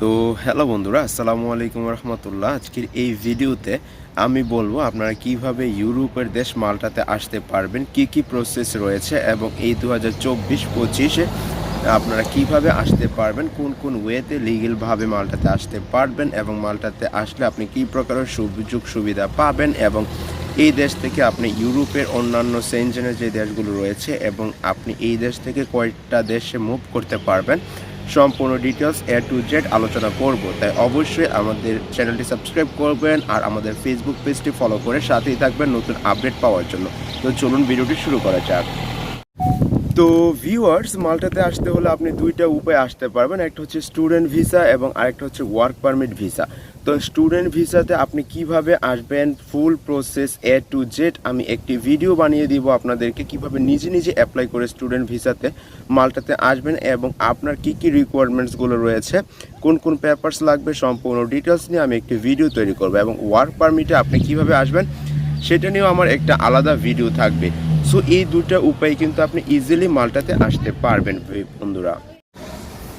তো হ্যালো বন্ধুরা, আসসালামু আলাইকুম রহমতুল্লাহ আজকের এই ভিডিওতে আমি বলব আপনারা কীভাবে ইউরোপের দেশ মাল্টাতে আসতে পারবেন, কি কি প্রসেস রয়েছে এবং এই দু হাজার চব্বিশ পঁচিশে আপনারা কীভাবে আসতে পারবেন, কোন কোন ওয়েতে লিগেলভাবে মালটাতে আসতে পারবেন এবং মালটাতে আসলে আপনি কী প্রকারের সুযোগ সুবিধা পাবেন এবং এই দেশ থেকে আপনি ইউরোপের অন্যান্য সেঞ্জনের যে দেশগুলো রয়েছে এবং আপনি এই দেশ থেকে কয়েকটা দেশে মুভ করতে পারবেন। সম্পূর্ণ ডিটেলস এ টু জেড আলোচনা করব। তাই অবশ্যই আমাদের চ্যানেলটি সাবস্ক্রাইব করবেন আর আমাদের ফেসবুক পেজটি ফলো করে সাথেই থাকবেন নতুন আপডেট পাওয়ার জন্য। তো চলুন ভিডিওটি শুরু করা যাক। তো ভিউয়ার্স মাল্টাতে আসতে হলে আপনি দুইটা উপায় আসতে পারবেন। একটা হচ্ছে স্টুডেন্ট ভিসা এবং আরেকটা হচ্ছে ওয়ার্ক পারমিট ভিসা তো স্টুডেন্ট ভিসাতে আপনি কীভাবে আসবেন full process A to Z আমি একটি ভিডিও বানিয়ে দিব আপনাদেরকে কীভাবে নিজে নিজে অ্যাপ্লাই করে স্টুডেন্ট ভিসাতে মাল্টাতে আসবেন এবং আপনার কি কি রিকোয়ারমেন্টসগুলো রয়েছে, কোন কোন পেপার্স লাগবে, সম্পূর্ণ ডিটেলস নিয়ে আমি একটি ভিডিও তৈরি করব এবং ওয়ার্ক পারমিটে আপনি কীভাবে আসবেন, সেটা নিয়েও আমার একটা আলাদা ভিডিও থাকবে। সো এই দুটা উপায় কিন্তু আপনি ইজিলি মালটাতে আসতে পারবেন বন্ধুরা।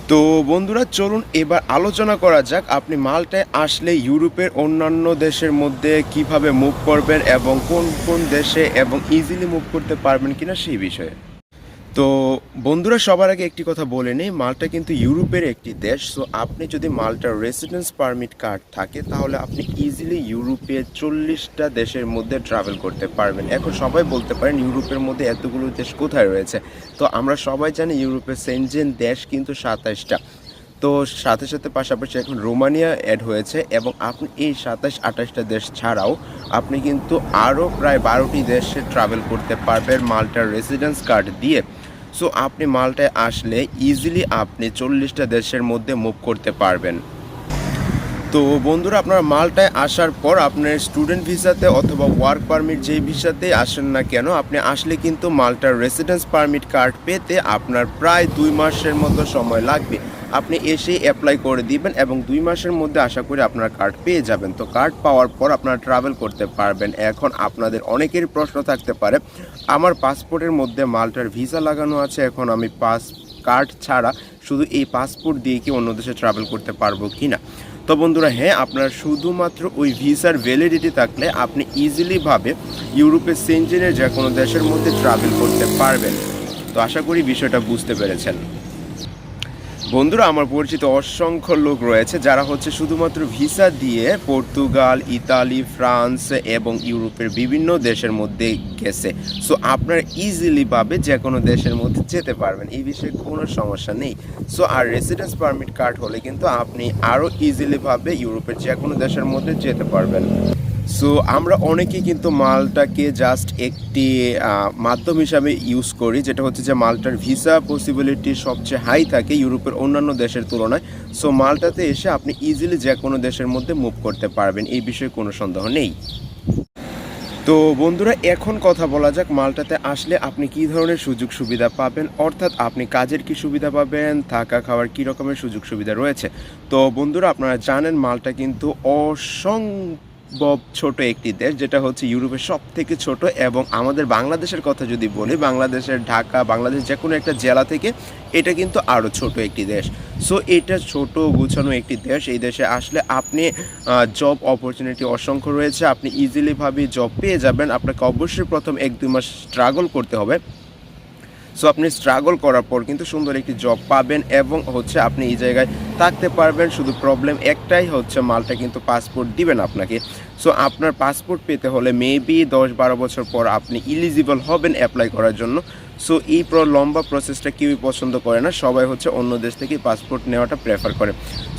তো বন্ধুরা, চলুন এবার আলোচনা করা যাক আপনি মালটায় আসলে ইউরোপের অন্যান্য দেশের মধ্যে কীভাবে মুভ করবেন এবং কোন কোন দেশে এবং ইজিলি মুভ করতে পারবেন কিনা সেই বিষয়ে। তো বন্ধুরা, সবার আগে একটি কথা বলে নেই, মালটা কিন্তু ইউরোপের একটি দেশ সো আপনি যদি মালটার রেসিডেন্স পারমিট কার্ড থাকে, তাহলে আপনি ইজিলি ইউরোপে চল্লিশটা দেশের মধ্যে ট্রাভেল করতে পারবেন। এখন সবাই বলতে পারেন, ইউরোপের মধ্যে এতগুলো দেশ কোথায় রয়েছে? তো আমরা সবাই জানি ইউরোপের সেনজেন দেশ কিন্তু সাতাইশটা তো সাথে সাথে পাশাপাশি এখন রোমানিয়া অ্যাড হয়েছে, এবং আপনি এই সাতাশ, আঠাশটা দেশ ছাড়াও আপনি কিন্তু আরও প্রায় বারোটি দেশে ট্রাভেল করতে পারবেন মাল্টার রেসিডেন্স কার্ড দিয়ে। সো আপনি মালটায় আসলে ইজিলি আপনি চল্লিশটা দেশের মধ্যে মুভ করতে পারবেন। তো বন্ধুরা, আপনার মালটায় আসার পর আপনার স্টুডেন্ট ভিসাতে অথবা ওয়ার্ক পারমিট যেই ভিসাতে আসেন না কেন, আপনি আসলে কিন্তু মালটার রেসিডেন্স পারমিট কার্ড পেতে আপনার প্রায় দুই মাসের মতো সময় লাগবে। আপনি এসেই অ্যাপ্লাই করে দিবেন এবং দুই মাসের মধ্যে আশা করি আপনার কার্ড পেয়ে যাবেন। তো কার্ড পাওয়ার পর আপনারা ট্রাভেল করতে পারবেন। এখন আপনাদের অনেকেরই প্রশ্ন থাকতে পারে, আমার পাসপোর্টের মধ্যে মাল্টার ভিসা লাগানো আছে, এখন আমি পাস কার্ড ছাড়া শুধু এই পাসপোর্ট দিয়ে কি অন্য দেশে ট্রাভেল করতে পারব কি না তো বন্ধুরা হ্যাঁ আপনার শুধুমাত্র ওই ভিসার ভ্যালিডিটি থাকলে আপনি ইজিলিভাবে ইউরোপের সেঞ্জেনের যে কোনো দেশের মধ্যে ট্রাভেল করতে পারবেন। তো আশা করি বিষয়টা বুঝতে পেরেছেন। বন্ধুরা, আমার পরিচিত অসংখ্য লোক রয়েছে যারা হচ্ছে শুধুমাত্র ভিসা দিয়ে পর্তুগাল, ইতালি, ফ্রান্স এবং ইউরোপের বিভিন্ন দেশের মধ্যে গেছে। সো আপনারা ইজিলি পাবে যে কোনো দেশের মধ্যে যেতে পারবেন, এই বিষয়ে কোনো সমস্যা নেই। সো আর রেসিডেন্স পারমিট কার্ড হলে কিন্তু আপনি আরও ইজিলিভাবে ইউরোপের যে কোনো দেশের মধ্যে যেতে পারবেন। সো আমরা অনেকেই কিন্তু মালটাকে জাস্ট একটি মাধ্যম হিসাবে ইউজ করি, যেটা হচ্ছে যে মালটার ভিসা পসিবিলিটি সবচেয়ে হাই থাকে ইউরোপের অন্যান্য দেশের তুলনায়। সো মালটাতে এসে আপনি ইজিলি যে কোনো দেশের মধ্যে মুভ করতে পারবেন, এই বিষয়ে কোনো সন্দেহ নেই। তো বন্ধুরা, এখন কথা বলা যাক মালটাতে আসলে আপনি কি ধরনের সুযোগ সুবিধা পাবেন, অর্থাৎ আপনি কাজের কি সুবিধা পাবেন, থাকা খাওয়ার কি রকমের সুযোগ সুবিধা রয়েছে। তো বন্ধুরা, আপনারা জানেন মালটা কিন্তু অসম্ভব ছোট একটি দেশ, যেটা হচ্ছে ইউরোপের সব থেকে ছোট এবং আমাদের বাংলাদেশের কথা যদি বলি, বাংলাদেশের ঢাকা, বাংলাদেশ যে কোনো একটা জেলা থেকে এটা কিন্তু আরও ছোট একটি দেশ। সো এটা ছোট গুছানো একটি দেশ। এই দেশে আসলে আপনি জব অপরচুনিটি অসংখ্য রয়েছে। আপনি ইজিলিভাবে জব পেয়ে যাবেন। আপনাকে অবশ্যই প্রথম এক দুই মাস স্ট্রাগল করতে হবে। সো আপনি স্ট্রাগল করার পর কিন্তু সুন্দর একটি জব পাবেন এবং হচ্ছে আপনি এই জায়গায় থাকতে পারবেন। শুধু প্রবলেম একটাই হচ্ছে মালটা কিন্তু পাসপোর্ট দিবেন আপনাকে। সো আপনার পাসপোর্ট পেতে হলে মেবি দশ বারো বছর পর আপনি ইলিজিবল হবেন অ্যাপ্লাই করার জন্য। সো এই লম্বা প্রসেসটা কেউই পছন্দ করে না। সবাই হচ্ছে অন্য দেশ থেকে পাসপোর্ট নেওয়াটা প্রেফার করে।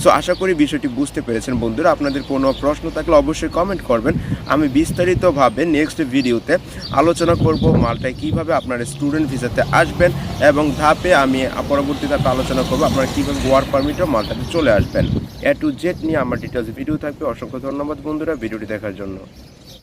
সো আশা করি বিষয়টি বুঝতে পেরেছেন বন্ধুরা। আপনাদের কোনো প্রশ্ন থাকলে অবশ্যই কমেন্ট করবেন। আমি বিস্তারিতভাবে নেক্সট ভিডিওতে আলোচনা করব মালটায় কীভাবে আপনার স্টুডেন্ট ভিসাতে আসবেন এবং ধাপে আমি পরবর্তী ধাপে আলোচনা করব আপনারা কীভাবে ওয়ার্ক পারমিটও মালটাতে চলে আসবেন। এ টু জেড নিয়ে আমার ডিটেলস ভিডিও থাকবে। অসংখ্য ধন্যবাদ বন্ধুরা ভিডিওটি দেখার জন্য।